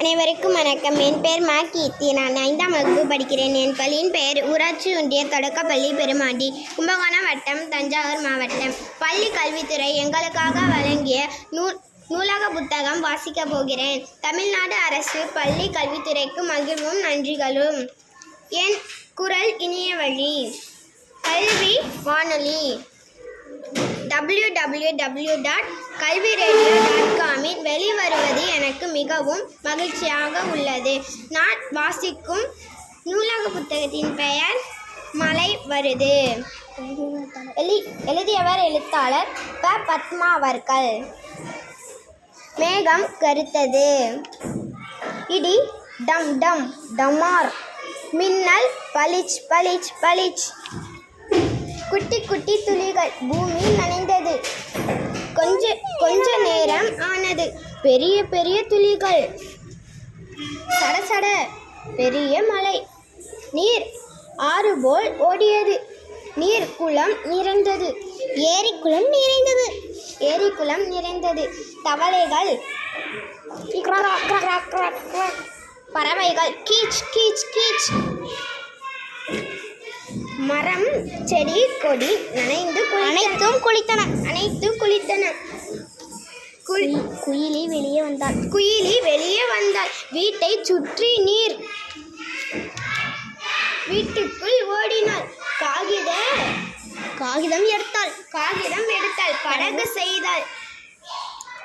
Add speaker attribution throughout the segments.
Speaker 1: அனைவருக்கும் வணக்கம். என் பெயர் மா கீர்த்தி. நான் ஐந்தாம் வகுப்பு படிக்கிறேன். என் பள்ளியின் பெயர் ஊராட்சி ஒன்றிய தொடக்கப்பள்ளி பெருமாண்டி கும்பகோணம் வட்டம் தஞ்சாவூர் மாவட்டம். பள்ளி கல்வித்துறை எங்களுக்காக வழங்கிய நூல் நூலக புத்தகம் வாசிக்கப் போகிறேன். தமிழ்நாடு அரசு பள்ளி கல்வித்துறைக்கு மகிழ்வும் நன்றிகளும். என் குரல் இனிய வழி. கல்வி வானொலி. W W W dot Kalvi radio dot காமின் எனக்கு மிகவும் மகிழ்ச்சியாக உள்ளது. நான் வாசிக்கும் நூலக புத்தகத்தின் பெயர் மலை வருது. எழு எழுதியவர் எழுத்தாளர் ப. பத்மா அவர்கள் மேகம் கருத்தது. இடி டம் டம் டமார். மின்னல் பளிச் பளிச் பளிச். குட்டி குட்டி துளிகள் பூமி நனைந்தது. கொஞ்ச கொஞ்ச நேரம் ஆனது. பெரிய பெரிய துளிகள். சட சட பெரிய மலை. நீர் ஆறு போல் ஓடியது. நீர் குளம் நிறைந்தது. ஏரி குளம் நிறைந்தது. ஏரி குளம் நிறைந்தது. தவளைகள். பறவைகள் கீச் கீச் கீச். மரம் செடி கொடி நனைந்து அனைத்தும் குளித்தன. அனைத்தும் குளித்தன. குயிலி வெளியே வந்தாள். குயிலி வெளியே வந்தாள். வீட்டை சுற்றி நீர் வீட்டுக்குள் ஓடினாள். காகித காகிதம் எடுத்தாள். காகிதம் எடுத்தாள். படகு செய்தாள்.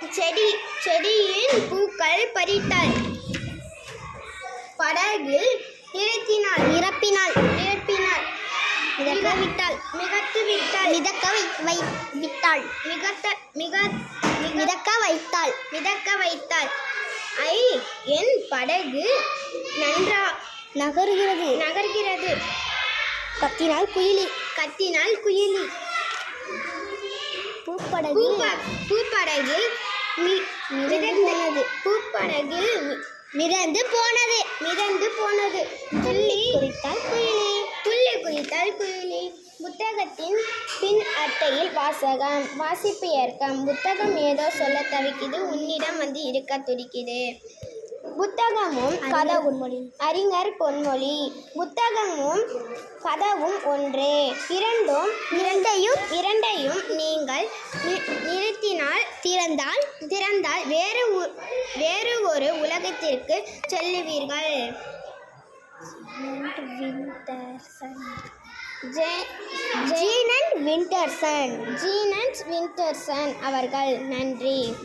Speaker 1: செடி செடியின் பூக்கள் பறித்தாள். படகில் நிறுத்தினாள். நிரப்பினாள். நிரப்பினாள். மிதக்க விட்டாள். மிதத்து விட்டாள். மிதக்க வை விட்டாள். மிகத்த மிக வைத்தாள் மிதக்க வைத்தாள். ஐ என் படகு நன்றா நகருகிறது. நகர்கிறது. கத்தினாள் குயிலி. கத்தினாள் குயிலி. பூப்படகு பூப்படகில் மி- மிதந்தது. பூப்படகில் மி- மிதந்து போனது மிதந்து போனது. துள்ளி குளித்தால் குயிலி. புத்தகத்தின் பின் அட்டையில் வாசகம். வாசிப்பு ஏற்கம். புத்தகம் ஏதோ சொல்ல தவிக்குது. உன்னிடம் வந்து இருக்க துடிக்குது. புத்தகமும் கதவும் அறிஞர் பொன்மொழி. புத்தகமும் கதவும் ஒன்றே. இரண்டும் இரண்டையும் இரண்டையும் நீங்கள் நிறுத்தினால் திறந்தால் திறந்தால் வேறு வேறு ஒரு உலகத்திற்கு செல்லுவீர்கள். ஜீனன் வின்டர்சன் ஜீனன் வின்டர்சன் அவர்கள். நன்றி.